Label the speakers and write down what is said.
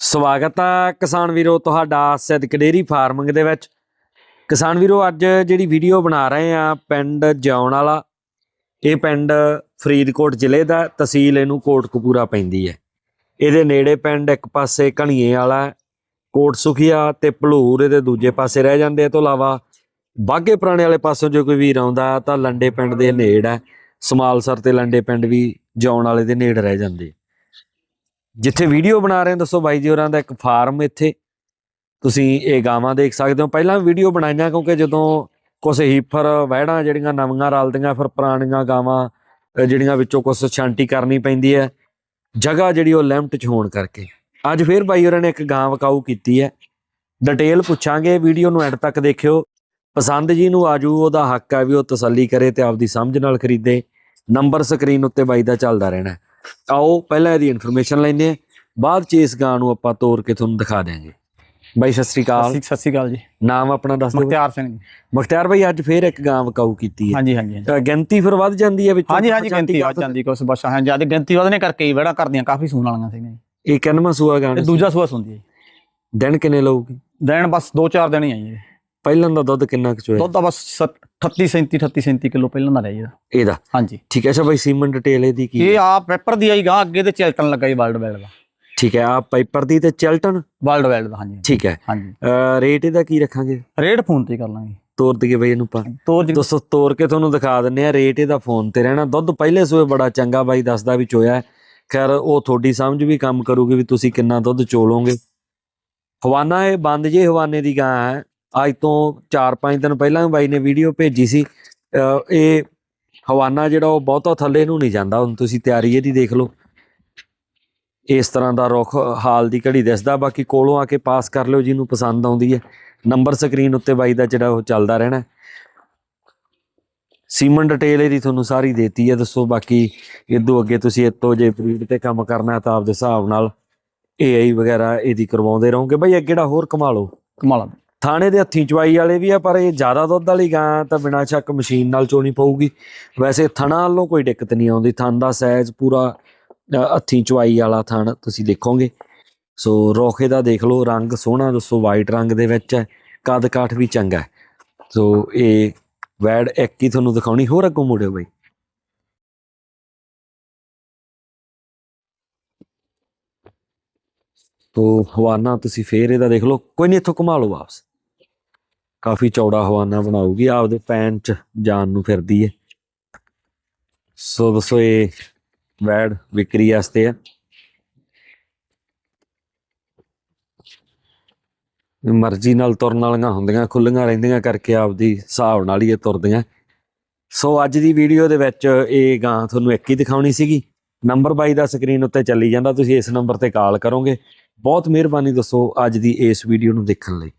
Speaker 1: ਸਵਾਗਤ ਹੈ ਕਿਸਾਨ ਵੀਰੋ ਤੁਹਾਡਾ ਸਿੱਧਕ ਡੇਰੀ ਫਾਰਮਿੰਗ ਦੇ ਵਿੱਚ। ਕਿਸਾਨ ਵੀਰੋ, ਅੱਜ ਜਿਹੜੀ ਵੀਡੀਓ ਬਣਾ ਰਹੇ ਆ ਪਿੰਡ ਜਿਉਣ ਵਾਲਾ, ਇਹ ਪਿੰਡ ਫਰੀਦਕੋਟ ਜ਼ਿਲ੍ਹੇ ਦਾ, ਤਹਿਸੀਲ ਇਹਨੂੰ ਕੋਟਕਪੂਰਾ ਪੈਂਦੀ ਹੈ। ਇਹਦੇ ਨੇੜੇ ਪਿੰਡ ਇੱਕ ਪਾਸੇ ਕਣੀਏ ਵਾਲਾ ਕੋਟ ਸੁਖੀਆ ਤੇ ਭਲੂਰ ਇਹਦੇ ਦੂਜੇ ਪਾਸੇ ਰਹਿ ਜਾਂਦੇ ਇਹ ਤੋਂ ਇਲਾਵਾ ਬਾਗੇ ਪੁਰਾਣੇ ਵਾਲੇ ਪਾਸੋਂ ਜੇ ਕੋਈ ਵੀਰ ਆਉਂਦਾ ਤਾਂ ਲੰਡੇ ਪਿੰਡ ਦੇ ਨੇੜ ਹੈ, ਸਮਾਲਸਰ ਤੇ ਲੰਡੇ ਪਿੰਡ ਵੀ ਜਿਉਣ ਵਾਲੇ ਦੇ ਨੇੜ ਰਹਿ ਜਾਂਦੇ ਜਿੱਥੇ ਵੀਡੀਓ ਬਣਾ ਰਹੇ ਹਾਂ, ਦੱਸੋ ਬਾਈ ਜੀ ਹੋਰਾਂ ਦਾ ਇੱਕ ਫਾਰਮ ਇੱਥੇ। ਤੁਸੀਂ ਇਹ ਗਾਵਾਂ ਦੇਖ ਸਕਦੇ ਹੋ। ਪਹਿਲਾਂ ਵੀਡੀਓ ਬਣਾਈਆਂ, ਕਿਉਂਕਿ ਜਦੋਂ ਕੁਝ ਹੀਫਰ, ਵਹਿੜਾਂ ਜਿਹੜੀਆਂ ਨਵੀਆਂ ਰਲਦੀਆਂ, ਫਿਰ ਪੁਰਾਣੀਆਂ ਗਾਵਾਂ ਜਿਹੜੀਆਂ ਵਿੱਚੋਂ ਕੁਝ ਛਾਂਟੀ ਕਰਨੀ ਪੈਂਦੀ ਹੈ, ਜਗ੍ਹਾ ਜਿਹੜੀ ਉਹ ਲਿਮਟ 'ਚ ਹੋਣ ਕਰਕੇ। ਅੱਜ ਫੇਰ ਬਾਈ ਹੋਰਾਂ ਨੇ ਇੱਕ ਗਾਂ ਵਕਾਊ ਕੀਤੀ ਹੈ। ਡਿਟੇਲ ਪੁੱਛਾਂਗੇ ਵੀਡੀਓ ਨੂੰ ਐਂਡ ਤੱਕ ਦੇਖਿਓ। ਪਸੰਦ ਜੀ ਨੂੰ ਆਜੂ, ਉਹਦਾ ਹੱਕ ਹੈ ਵੀ ਉਹ ਤਸੱਲੀ ਕਰੇ ਤੇ ਆਪਦੀ ਸਮਝ ਨਾਲ ਖਰੀਦੇ। ਨੰਬਰ ਸਕਰੀਨ ਉੱਤੇ ਬਾਈ ਦਾ ਚੱਲਦਾ ਰਹਿਣਾ। ਆਓ ਪਹਿਲਾਂ ਇਹਦੀ ਇਨਫੋਰਮੇਸ਼ਨ ਲੈਂਦੇ ਹਾਂ। ਬਾਅਦ ਚ ਇਸ ਗਾਂ ਨੂੰ ਆਪਾਂ ਤੋੜ ਕੇ ਤੁਹਾਨੂੰ ਦਿਖਾ ਦਿਆਂਗੇ। ਬਾਈ ਸਤਿ ਸ੍ਰੀ ਅਕਾਲ।
Speaker 2: ਸਤਿ ਸ਼੍ਰੀ ਅਕਾਲ ਜੀ।
Speaker 1: ਨਾਮ ਆਪਣਾ ਦੱਸ ਦਿਓ।
Speaker 2: ਮੁਖਤਿਆਰ ਸਿੰਘ ਜੀ।
Speaker 1: ਮੁਖਤਿਆਰ ਬਾਈ ਅੱਜ ਫੇਰ ਇੱਕ ਗਾਂ ਵਕਾਊ ਕੀਤੀ ਹੈ।
Speaker 2: ਹਾਂਜੀ ਹਾਂਜੀ।
Speaker 1: ਤਾਂ ਗਿਣਤੀ ਫਿਰ ਵੱਧ ਜਾਂਦੀ ਹੈ ਵਿੱਚ?
Speaker 2: ਹਾਂਜੀ ਹਾਂਜੀ ਗਿਣਤੀ ਆ ਜਾਂਦੀ ਕੁਛ ਬਸ ਹਾਂ ਜ਼ਿਆਦਾ ਗਿਣਤੀ ਵਧਨੇ ਕਰਕੇ ਹੀ ਵੜਾ ਕਰਦੀਆਂ ਕਾਫੀ ਸੂਣ ਵਾਲੀਆਂ ਸੀਗੀਆਂ ਜੀ।
Speaker 1: ਇਹ ਕਿੰਨਵਾਂ ਸੂਆ ਗਾਂ
Speaker 2: ਤੇ ਦੂਜਾ ਸੂਆ ਸੁੰਦੀ ਹੈ।
Speaker 1: ਦਿਨ ਕਿੰਨੇ ਲਊਗੀ?
Speaker 2: ਦਿਨ ਬਸ 2-4 ਦਿਨ ਹੀ ਆਈ ਜੀ।
Speaker 1: ਪਹਿਲਾਂ ਦਾ ਦੁੱਧ ਕਿੰਨਾ ਕੁ ਚੋਇਆ?
Speaker 2: ਦੁੱਧ ਤਾਂ ਬਸ 38 37 38 37 ਕਿਲੋ ਪਹਿਲਾਂ ਦਾ ਰਿਹਾ ਜੀ ਇਹਦਾ। ਹਾਂਜੀ।
Speaker 1: ਠੀਕ ਹੈ ਅੱਛਾ ਬਾਈ ਸੀਮਨ ਡਿਟੇਲ ਇਹਦੀ ਕੀ
Speaker 2: ਇਹ? ਆ ਪੇਪਰ ਦੀ ਆਈ ਗਾਂ ਅੱਗੇ ਤੇ ਚੈਲਟਨ ਲੱਗਾ ਜੀ ਵਰਲਡ ਵੈਲਡ ਦਾ।
Speaker 1: ਠੀਕ ਹੈ ਆ ਪਾਈਪਰ ਦੀ ਤੇ ਚੈਲਟਨ
Speaker 2: ਵਰਲਡ ਵੈਲਡ ਦਾ ਹਾਂਜੀ।
Speaker 1: ਠੀਕ ਹੈ।
Speaker 2: ਹਾਂਜੀ।
Speaker 1: ਰੇਟ ਇਹਦਾ ਕੀ ਰੱਖਾਂਗੇ?
Speaker 2: ਰੇਟ ਫੋਨ ਤੇ ਕਰ ਲਾਂਗੇ।
Speaker 1: ਤੋਰ ਦਈਏ ਬਾਈ ਇਹਨੂੰ ਪਾ ਦੋਸਤੋ ਤੋਰ ਕੇ ਤੁਹਾਨੂੰ ਦਿਖਾ ਦਿੰਨੇ ਆ ਰੇਟ ਇਹਦਾ ਫੋਨ ਤੇ ਰਹਿਣਾ। ਦੁੱਧ ਪਹਿਲੇ ਸੂਏ ਬੜਾ ਚੰਗਾ ਬਾਈ ਦੱਸਦਾ ਵੀ ਚੋਇਆ। ਖੈਰ ਉਹ ਤੁਹਾਡੀ ਸਮਝ ਵੀ ਕੰਮ ਕਰੂਗੀ ਵੀ ਤੁਸੀਂ ਕਿੰਨਾ ਦੁੱਧ ਚੋਲੋਗੇ। ਹਵਾਨਾ ਇਹ ਬੰਦ ਜੇ ਹਵਾਨੇ ਦੀ ਗਾਂ ਹੈ। ਅੱਜ ਤੋਂ 4-5 ਦਿਨ ਪਹਿਲਾਂ ਬਾਈ ਨੇ ਵੀਡੀਓ ਭੇਜੀ ਸੀ। ਇਹ ਹਵਾਨਾ ਜਿਹੜਾ ਉਹ ਬਹੁਤਾ ਥੱਲੇ ਨੂੰ ਨਹੀਂ ਜਾਂਦਾ। ਹੁਣ ਤੁਸੀਂ ਤਿਆਰੀ ਇਹਦੀ ਦੇਖ ਲਓ। ਇਸ ਤਰ੍ਹਾਂ ਦਾ ਰੁੱਖ ਹਾਲ ਦੀ ਘੜੀ ਦਿਸਦਾ। ਬਾਕੀ ਕੋਲੋਂ ਆ ਕੇ ਪਾਸ ਕਰ ਲਿਓ, ਜਿਹਨੂੰ ਪਸੰਦ ਆਉਂਦੀ ਹੈ। ਨੰਬਰ ਸਕਰੀਨ ਉੱਤੇ ਬਾਈ ਦਾ ਜਿਹੜਾ ਉਹ ਚੱਲਦਾ ਰਹਿਣਾ। ਸੀਮਨ ਡਿਟੇਲ ਇਹਦੀ ਤੁਹਾਨੂੰ ਸਾਰੀ ਦੇਤੀ ਹੈ। ਦੱਸੋ ਬਾਕੀ ਇਦੋਂ ਅੱਗੇ ਤੁਸੀਂ ਇਤੋਂ ਜੇ ਬਰੀਡ ਤੇ ਕੰਮ ਕਰਨਾ ਤਾਂ ਆਪਦੇ ਹਿਸਾਬ ਨਾਲ ਏਆਈ ਵਗੈਰਾ ਇਹਦੀ ਕਰਵਾਉਂਦੇ ਰਹੋਗੇ। ਬਈ ਅੱਗੇ ਜਿਹੜਾ ਹੋਰ ਕਮਾ ਲਓ
Speaker 2: ਕਮਾਲਾ
Speaker 1: ਥਾਣੇ ਦੇ ਹੱਥੀਂ ਚਵਾਈ ਵਾਲੇ ਵੀ ਆ, ਪਰ ਇਹ ਜ਼ਿਆਦਾ ਦੁੱਧ ਵਾਲੀ ਗਾਂ ਤਾਂ ਬਿਨਾਂ ਸ਼ੱਕ ਮਸ਼ੀਨ ਨਾਲ ਚੋਣੀ ਪਊਗੀ। ਵੈਸੇ ਥਣਾ ਵੱਲੋਂ ਕੋਈ ਦਿੱਕਤ ਨਹੀਂ ਆਉਂਦੀ। ਥਣ ਦਾ ਸਾਈਜ਼ ਪੂਰਾ ਹੱਥੀਂ ਚਵਾਈ ਵਾਲਾ ਥਣ ਤੁਸੀਂ ਦੇਖੋਗੇ। ਸੋ ਰੋਖੇ ਦਾ ਦੇਖ ਲਓ, ਰੰਗ ਸੋਹਣਾ, ਦੱਸੋ ਵਾਈਟ ਰੰਗ ਦੇ ਵਿੱਚ ਹੈ, ਕੱਦ ਕਾਠ ਵੀ ਚੰਗਾ ਸੋ ਇਹ ਵੈਡ ਇੱਕ ਹੀ ਤੁਹਾਨੂੰ ਦਿਖਾਉਣੀ, ਹੋਰ ਅੱਗੋਂ ਮੁੜਿਓ ਬਈ। ਤੋ ਹਵਾਨਾ ਤੁਸੀਂ ਫੇਰ ਇਹਦਾ ਦੇਖ ਲਓ। ਕੋਈ ਨਹੀਂ, ਇੱਥੋਂ ਘੁਮਾ ਲਓ ਵਾਪਸ। ਕਾਫੀ ਚੌੜਾ ਹਵਾਨਾ ਬਣਾਉਗੀ ਆਪਦੇ ਪੈਨ ਚ ਜਾਨ ਨੂੰ ਫਿਰਦੀ ਹੈ ਸੋ ਦੱਸੋ ਇਹ ਵੈਡ ਵਿਕਰੀ ਵਾਸਤੇ ਆ। ਮਰਜ਼ੀ ਨਾਲ ਤੁਰਨ ਵਾਲੀਆਂ ਹੁੰਦੀਆਂ ਖੁੱਲੀਆਂ ਰਹਿੰਦੀਆਂ ਕਰਕੇ ਆਪਦੀ ਹਿਸਾਬ ਨਾਲ ਹੀ ਇਹ ਤੁਰਦੀਆਂ। ਸੋ ਅੱਜ ਦੀ ਵੀਡੀਓ ਦੇ ਵਿੱਚ ਇਹ ਗਾਂ ਤੁਹਾਨੂੰ ਇੱਕ ਹੀ ਦਿਖਾਉਣੀ ਸੀਗੀ। ਨੰਬਰ 22 ਦਾ ਸਕਰੀਨ ਉੱਤੇ ਚੱਲੀ ਜਾਂਦਾ, ਤੁਸੀਂ ਇਸ ਨੰਬਰ ਤੇ ਕਾਲ ਕਰੋਗੇ। ਬਹੁਤ ਮਿਹਰਬਾਨੀ ਦੱਸੋ ਅੱਜ ਦੀ ਇਸ ਵੀਡੀਓ ਨੂੰ ਦੇਖਣ ਲਈ।